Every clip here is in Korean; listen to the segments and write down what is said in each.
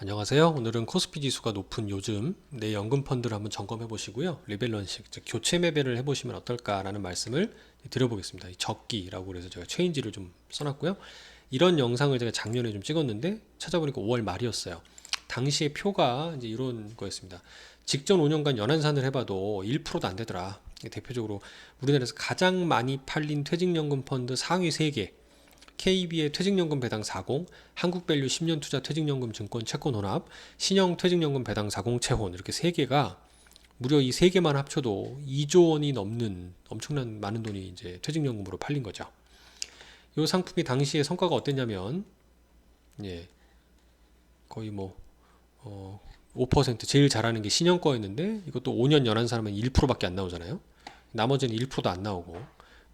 안녕하세요. 오늘은 코스피 지수가 높은 요즘 내 연금 펀드를 한번 점검해 보시고요. 리밸런싱, 즉 교체 매매를 해 보시면 어떨까라는 말씀을 드려보겠습니다. 이 적기라고 그래서 제가 체인지를 좀 써놨고요. 이런 영상을 제가 작년에 좀 찍었는데 찾아보니까 5월 말이었어요. 당시에 표가 이제 이런 거였습니다. 직전 5년간 연한산을 해봐도 1%도 안 되더라. 대표적으로 우리나라에서 가장 많이 팔린 퇴직연금 펀드 상위 3개 KB의 퇴직연금 배당 40, 한국밸류 10년 투자 퇴직연금 증권 채권 혼합, 신형 퇴직연금 배당 40 채혼 이렇게 세 개가 무려 이 세 개만 합쳐도 2조 원이 넘는 엄청난 많은 돈이 이제 퇴직연금으로 팔린 거죠. 이 상품이 당시에 성과가 어땠냐면 예 거의 뭐 어, 5% 제일 잘하는 게 신형 거였는데 이것도 5년 연한 사람은 1%밖에 안 나오잖아요. 나머지는 1%도 안 나오고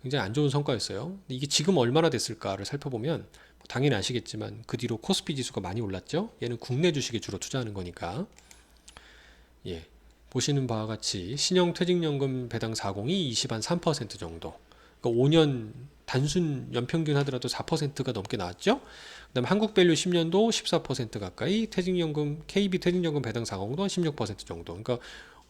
굉장히 안 좋은 성과였어요. 이게 지금 얼마나 됐을까를 살펴보면 뭐 당연히 아시겠지만 그 뒤로 코스피 지수가 많이 올랐죠. 얘는 국내 주식에 주로 투자하는 거니까. 예. 보시는 바와 같이 신형 퇴직연금 배당 40이 20한 3% 정도. 그러니까 5년 단순 연평균 하더라도 4%가 넘게 나왔죠. 그다음에 한국밸류 10년도 14% 가까이 퇴직연금 KB 퇴직연금 배당 40도 16% 정도. 그러니까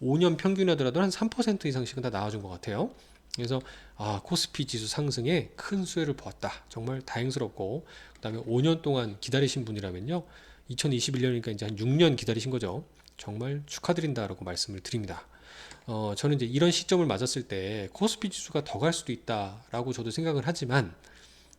5년 평균 하더라도 한 3% 이상씩은 다 나와준 것 같아요. 그래서 아 코스피 지수 상승에 큰 수혜를 보았다. 정말 다행스럽고 그다음에 5년 동안 기다리신 분이라면요. 2021년이니까 이제 한 6년 기다리신 거죠. 정말 축하드린다라고 말씀을 드립니다. 어, 저는 이제 이런 시점을 맞았을 때 코스피 지수가 더 갈 수도 있다라고 저도 생각을 하지만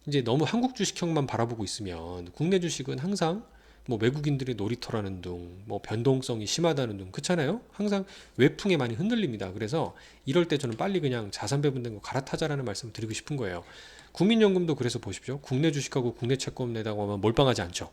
이제 너무 한국 주식형만 바라보고 있으면 국내 주식은 항상 뭐 외국인들의 놀이터라는 둥, 뭐 변동성이 심하다는 둥, 그렇잖아요. 항상 외풍에 많이 흔들립니다. 그래서 이럴 때 저는 빨리 그냥 자산 배분된 거 갈아타자라는 말씀을 드리고 싶은 거예요. 국민연금도 그래서 보십시오. 국내 주식하고 국내 채권 내다가 하면 몰빵하지 않죠.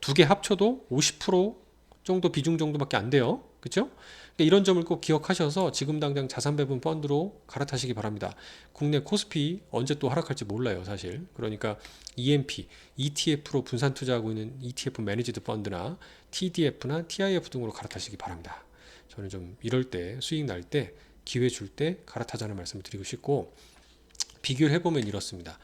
두 개 합쳐도 50% 정도 비중 정도밖에 안 돼요. 그렇죠? 이런 점을 꼭 기억하셔서 지금 당장 자산 배분 펀드로 갈아타시기 바랍니다. 국내 코스피 언제 또 하락할지 몰라요, 사실. 그러니까 EMP, ETF로 분산 투자하고 있는 ETF 매니지드 펀드나 TDF나 TIF 등으로 갈아타시기 바랍니다. 저는 좀 이럴 때 수익 날 때 기회 줄 때 갈아타자는 말씀을 드리고 싶고 비교를 해보면 이렇습니다.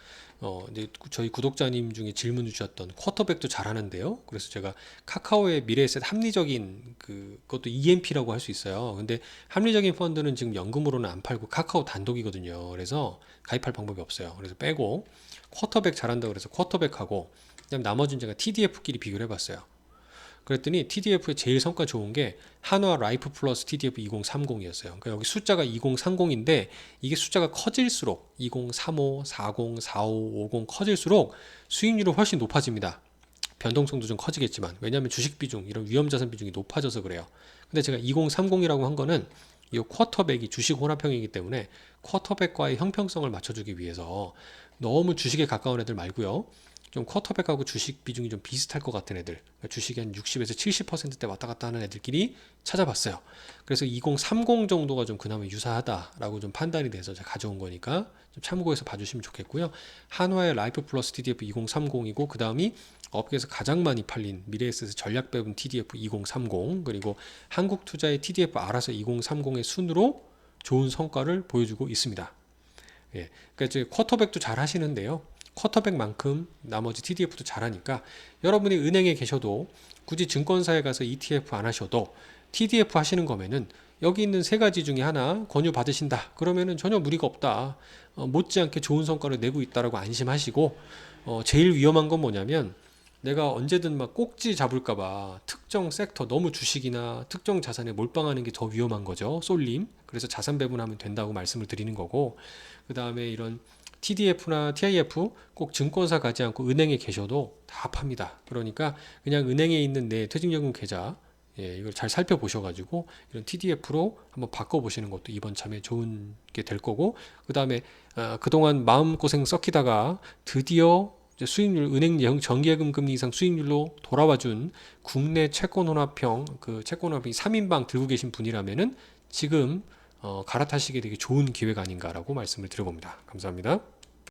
어, 이제 저희 구독자님 중에 질문 주셨던 쿼터백도 잘하는데요. 그래서 제가 카카오의 미래에셋 합리적인 그, 그것도 EMP라고 할 수 있어요. 근데 합리적인 펀드는 지금 연금으로는 안 팔고 카카오 단독이거든요. 그래서 가입할 방법이 없어요. 그래서 빼고 쿼터백 잘한다 그래서 쿼터백하고 그다음 나머지는 제가 TDF끼리 비교를 해봤어요. 그랬더니 TDF의 제일 성과 좋은 게 한화 라이프 플러스 TDF 2030이었어요. 그러니까 여기 숫자가 2030인데 이게 숫자가 커질수록 2035, 40, 45, 50 커질수록 수익률은 훨씬 높아집니다. 변동성도 좀 커지겠지만 왜냐하면 주식 비중 이런 위험 자산 비중이 높아져서 그래요. 근데 제가 2030이라고 한 거는 이 쿼터백이 주식 혼합형이기 때문에 쿼터백과의 형평성을 맞춰주기 위해서 너무 주식에 가까운 애들 말고요. 좀 쿼터백하고 주식 비중이 좀 비슷할 것 같은 애들. 그러니까 주식이 한 60에서 70%대 왔다 갔다 하는 애들끼리 찾아봤어요. 그래서 2030 정도가 좀 그나마 유사하다라고 좀 판단이 돼서 제가 가져온 거니까 좀 참고해서 봐주시면 좋겠고요. 한화의 라이프 플러스 TDF 2030이고 그 다음이 업계에서 가장 많이 팔린 미래에셋 전략 배분 TDF 2030 그리고 한국 투자의 TDF 알아서 2030의 순으로 좋은 성과를 보여주고 있습니다. 예, 그러니까 이제 쿼터백도 잘 하시는데요 쿼터백만큼 나머지 TDF도 잘하니까 여러분이 은행에 계셔도 굳이 증권사에 가서 ETF 안 하셔도 TDF 하시는 거면은 여기 있는 세 가지 중에 하나 권유 받으신다. 그러면은 전혀 무리가 없다. 어, 못지않게 좋은 성과를 내고 있다라고 안심하시고 어, 제일 위험한 건 뭐냐면 내가 언제든 막 꼭지 잡을까봐 특정 섹터 너무 주식이나 특정 자산에 몰빵하는 게 더 위험한 거죠. 쏠림. 그래서 자산 배분하면 된다고 말씀을 드리는 거고 그 다음에 이런 TDF나 TIF 꼭 증권사 가지 않고 은행에 계셔도 다 팝니다. 그러니까 그냥 은행에 있는 내 퇴직연금 계좌 예, 이걸 잘 살펴보셔가지고 이런 TDF로 한번 바꿔보시는 것도 이번 참에 좋은 게 될 거고 그 다음에 어, 그동안 마음고생 썩히다가 드디어 수익률 은행 정기예금 금리 이상 수익률로 돌아와준 국내 채권 혼합형 그 채권 혼합이 3인방 들고 계신 분이라면은 지금 어, 갈아타시게 되게 좋은 기회가 아닌가라고 말씀을 드려봅니다. 감사합니다.